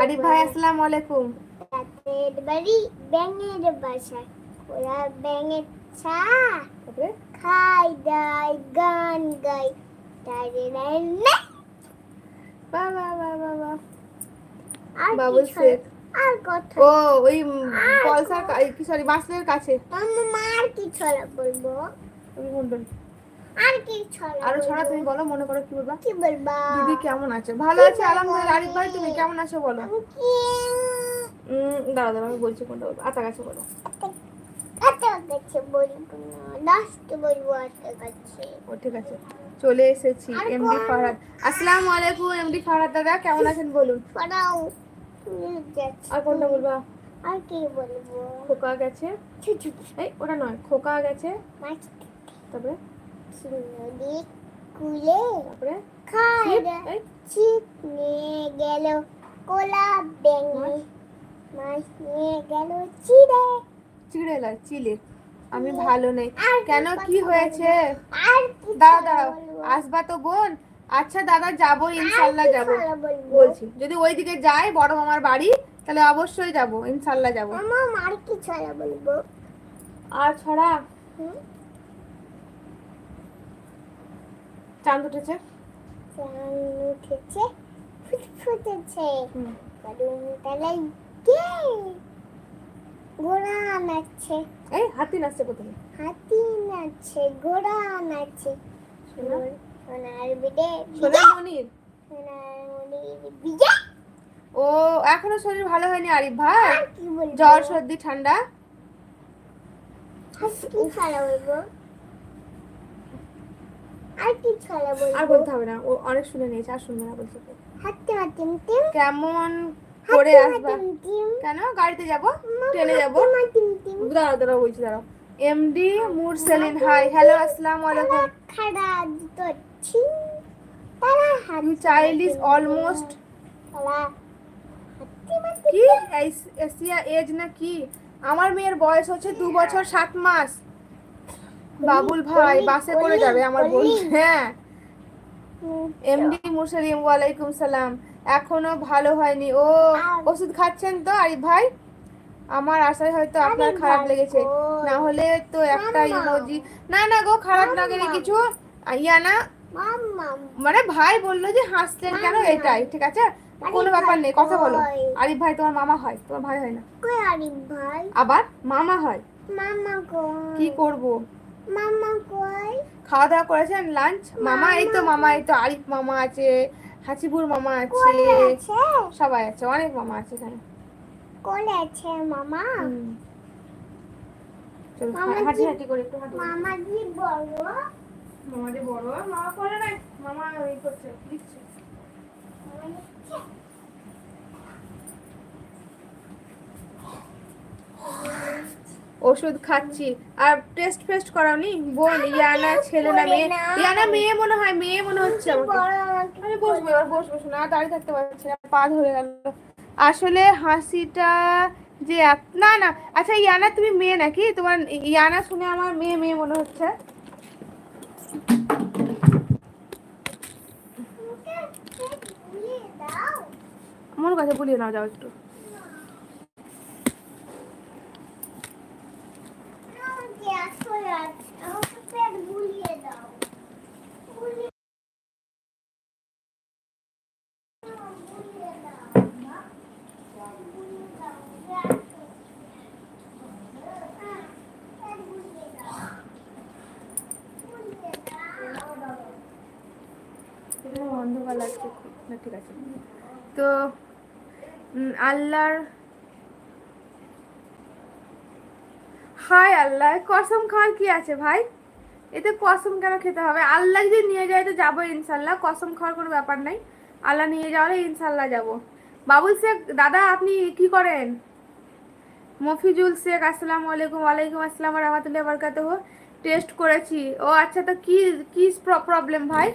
আরিফ ভাই আসসালামু আলাইকুম। রাতের বাড়ি ব্যাঙের বাসা ওরা ব্যাঙের ছা খাই দাই গান গাই তারে না। বাহ বাহ বাহ বাহ বাহ। আর বাবুল শেখ। আর কথা ও ওই পলসার কি সরি বাসলের কাছে। আর কি ছড়া বলব? আর কি ছড়া আরও ছড়া তুমি বলো মনে করো কি বলবা? কি বলবা? দিদি কেমন আছো? ভালো আছে? আলহামদুলিল্লাহ। আরিফ ভাই তুমি কেমন আছো বলো? উম, দাঁড়া দাঁড়া আমি বলছি কোনটা বলব? আতা কাছে বলো। এত কাছে বলব লাস্ট বলব এত কাছে। ও ঠিক আছে। চলে এসেছি এমডি ফারহাদ। আসসালামু আলাইকুম এমডি ফারহাদ দাদা কেমন আছেন বলুন? তুমি আর কোনটা বলবা? আর কি বলব? খোকা গেছে? এই ওটা নয় খোকা গেছে। তারপরে? নদী কুলে তারপরে? ছিপ, নিয়ে গেল কোলা ব্যাঙে মাছ? নিয়ে গেল চিড়ে। চিড়ে লয় চিলে। আমি ভালো নেই। কেন কি হয়েছে? দাঁড়াও বলব? আসবা তো বোন। আচ্ছা দাদা যাব ইনশাল্লাহ যাব। বলছি যদি ওইদিকে যাই বড় মামার বাড়ি তাহলে অবশ্যই যাব। ইনশাল্লাহ যাব। আর কি ছড়া বলব। আর ছড়া? চাঁদ উঠেছে? চাঁদ উঠেছে ফুটফুটেছে। বাদুম তলায় কে ঘোড়া নাচছে এই হাতি নাচছে প্রথমে। হাতি নাচছে ঘোড়া নাচছে সোনার বিদে সোনা মনির? সোনার মনির বিজা ও এখনও শরীর ভালো হয়নি আরিফ ভাই? জ্বর সর্দি ঠান্ডা? কি ছড়া বলব আর বলতে হবে না ও অনেক শুনে নিয়েছে আর শুনবে না বলছে টিম কেমন করে আসবা? কেন? গাড়িতে যাব? ট্রেনে যাব? দাঁড়াও দাঁড়াও বলছি দাঁড়াও। এমডি মুরসেলিন হাই হ্যালো আসসালামু আলাইকুম। খাড়া দুটো ছিন তারা হাত ইউ চাইল্ড ইজ অলমোস্ট কি? এস- এশিয়া এজ না কি? আমার মেয়ের বয়স হচ্ছে দু বছর সাত মাস। বাবুল ভাই বাসে করে যাবে আমার বোন। হ্যাঁ। হুম, এমডি মুরসালিম ওয়ালাইকুম সালাম। এখনও ভালো হয়নি। ও ওষুধ খাচ্ছেন তো আরিফ ভাই? আমার আশায় হয়তো আপনার খারাপ লেগেছে। না হলে তো একটা ইমোজি। না না গো খারাপ। লাগেনি কিছু। ইয়ানা মানে ভাই বলল যে হাসলেন কেন? এটাই ঠিক আছে? কোনো ব্যাপার নেই কথা বলো? আরিফ ভাই তোমার মামা হয় তোমার ভাই হয় না। কই আরিফ ভাই? আবার মামা হয়। কি করব? মামা কই? খাওয়া দাওয়া করেছেন লাঞ্চ মামা এই তো মামা এই তো আরিফ মামা আছে হাসিবুর মামা আছে। সবাই আছে অনেক মামা আছে এখানে। কোলে আছে মামা? মামা হাঁটি কি- হাঁটি করে একটু হাঁটি। মামা কি বড় মামা বড় মামা করে নাই মামা ওই করছে লিখছে। মামা নিচ্ছে। ওষুধ খাচ্ছি। আর টেস্ট ফেস্ট করাওনি? বোন ইয়ানা ছেলে না মেয়ে। ইয়ানা মেয়ে মনে হয় মেয়ে মনে হচ্ছে আমাকে। আমি বসবো এবার বসবো শোনা দাঁড়িয়ে থাকতে পারছি না পা ধরে গেল। আসলে হাসিটা যে না না আচ্ছা ইয়ানা তুমি মেয়ে নাকি? তোমার ইয়ানা শুনে আমার মেয়ে মেয়ে মনে হচ্ছে। মনে কাছে বলিয়ে নাও যাও একটু আমাকে আসলে আমাকে পেট বুলিয়ে দাও বুলিয়ে দাও, বুলিয়ে দাও, মা। পেট বুলিয়ে দাও, পেট। হ্যাঁ, পেট বুলিয়ে দাও। বুলিয়ে দাও। এখানে অন্ধকার লাগছে খুব। না, ঠিক আছে। তো আল্লাহর হাই আল্লাহ, কসম খাওয়ার কি আছে ভাই? এতে কসম কেন খেতে হবে? আল্লাহ যদি নিয়ে যায় তো যাব ইনশাল্লাহ কসম খাওয়ার কোনো ব্যাপার নাই। আল্লাহ নিয়ে যাওয়ালে ইনশাল্লাহ যাব। বাবুল শেখ, দাদা আপনি কি করেন? মফিজুল শেখ, আসসালামু আলাইকুম, ওয়ালাইকুম আসসালাম রহমতুল্লাহ বরকাত টেস্ট করেছি। ও আচ্ছা তো কি কি প্রবলেম ভাই?